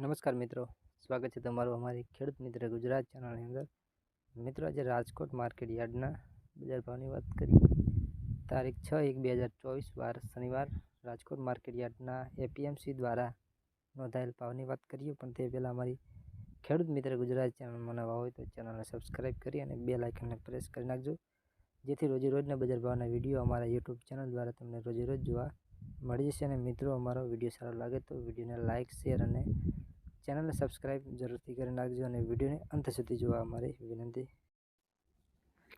નમસ્કાર મિત્રો. સ્વાગત છે તમારું અમારી ખેડૂત મિત્ર ગુજરાત ચેનલની અંદર. મિત્રો, આજે રાજકોટ માર્કેટ યાર્ડના બજાર ભાવની વાત કરીએ. તારીખ છ એક બે હજાર ચોવીસ, વાર શનિવાર. રાજકોટ માર્કેટ યાર્ડના એપીએમસી દ્વારા નોંધાયેલ ભાવની વાત કરીએ, પણ તે પહેલાં અમારી ખેડૂત મિત્ર ગુજરાત ચેનલમાં નવા હોય તો ચેનલને સબસ્ક્રાઈબ કરી અને બે લાઇકનને પ્રેસ કરી નાખજો. જેથી રોજેરોજના બજાર ભાવના વીડિયો અમારા યુટ્યુબ ચેનલ દ્વારા તમને રોજેરોજ જોવા મળી જશે અને મિત્રો, અમારો વીડિયો સારો લાગે તો વિડીયોને લાઇક, શેર અને ચેનલને સબસ્ક્રાઈબ જરૂરથી કરી નાખજો અને વિડીયોને અંત સુધી જોવા અમારી વિનંતી.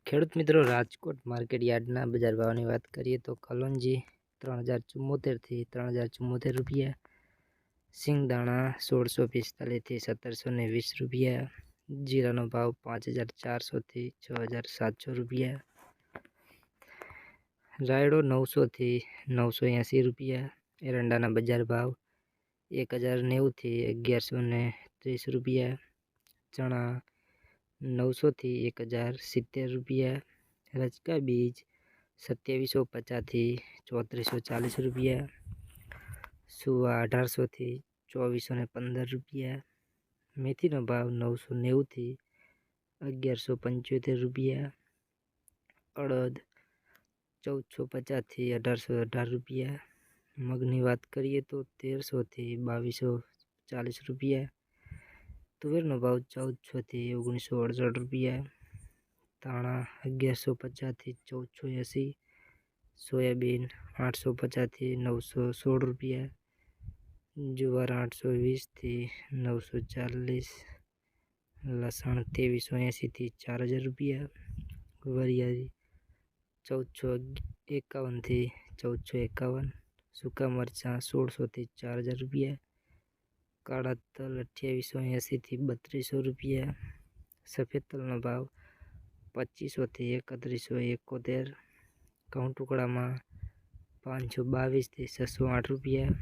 ખેડૂત મિત્રો, રાજકોટ માર્કેટ યાર્ડના બજાર ભાવની વાત કરીએ તો કલોંજી ત્રણ હજાર ચુમ્મોતેરથી ત્રણ હજાર ચુમ્મોતેર રૂપિયા, સિંગદાણા સોળસો પિસ્તાલીસથી સત્તરસો ને વીસ રૂપિયા, જીરાનો ભાવ પાંચ હજાર ચારસોથી છ હજાર સાતસો રૂપિયા, રાયડો નવસોથી નવસો એંસી રૂપિયા, એરંડાના બજાર ભાવ એક હજાર નેવુંથી અગિયારસો ને ત્રીસ રૂપિયા, ચણા નવસોથી એક હજાર સિત્તેર રૂપિયા રચકા બીજ સત્યાવીસો પચાસથી ચોત્રીસો ચાલીસ રૂપિયા, સુવા અઢારસોથી ચોવીસો ને પંદર રૂપિયા, મેથીનો ભાવ નવસો નેવુંથી અગિયારસો પંચોતેર રૂપિયા, અડદ ચૌદસો પચાસથી અઢારસો અઢાર રૂપિયા મગની વાત કરીએ તો તેરસોથી બાવીસો ચાલીસ રૂપિયા, તુવેરનો ભાવ ચૌદસોથી ઓગણીસો અડસઠ રૂપિયા તાણા અગિયારસો પચાસથી ચૌદસો એંસી, સોયાબીન આઠસો પચાસથી નવસો સોળ રૂપિયા, જુવાર આઠસો વીસથી નવસો ચાલીસ, લસણ ત્રેવીસો એંસીથી ચાર હજાર રૂપિયા, વરિયાળી ચૌદસો એકાવનથી ચૌદસો એકાવન સૂકા મરચાં સોળસોથી ચાર હજાર રૂપિયા, કાળા તલ અઠ્યાવીસો એંસીથી બત્રીસો રૂપિયા, સફેદ તલનો ભાવ પચીસોથી એકત્રીસો એકોતેર, ઘઉં ટુકડામાં પાંચસો બાવીસથી છસો આઠ રૂપિયા,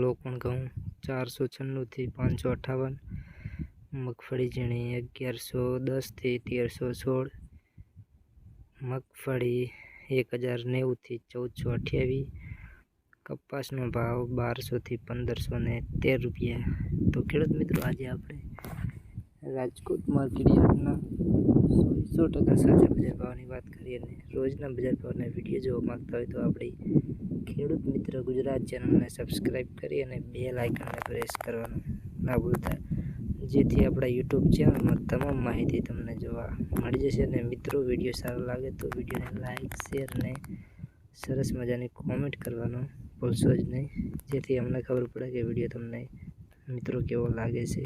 લોકોણ ઘઉં ચારસો છન્નુંથી પાંચસો અઠ્ઠાવન મગફળી ઝીણી અગિયારસો દસથી તેરસો સોળ, મગફળી એક હજાર નેવુંથી ચૌદસો અઠ્યાવીસ કપાસનો ભાવ બારસોથી પંદરસો ને તેર રૂપિયા. તો ખેડૂત મિત્રો, આજે આપણે રાજકોટ માર્કેટ યાર્ડના સો ટકા સાચા બજાર ભાવની વાત કરીએ અને રોજના બજાર ભાવના વીડિયો જોવા માગતા હોય તો આપણી ખેડૂત મિત્ર ગુજરાત ચેનલને સબસ્ક્રાઈબ કરી અને બે લાઇકનને પ્રેસ કરવાનું ના ભૂલતા. જેથી આપણા યુટ્યુબ ચેનલમાં તમામ માહિતી તમને જોવા મળી જશે અને મિત્રો, વીડિયો સારો લાગે તો વિડીયોને લાઇક, શેર અને સરસ મજાની કોમેન્ટ કરવાનું ભૂલશો જ નહીં. જેથી અમને ખબર પડે કે વીડિયો તમને મિત્રો કેવો લાગે છે.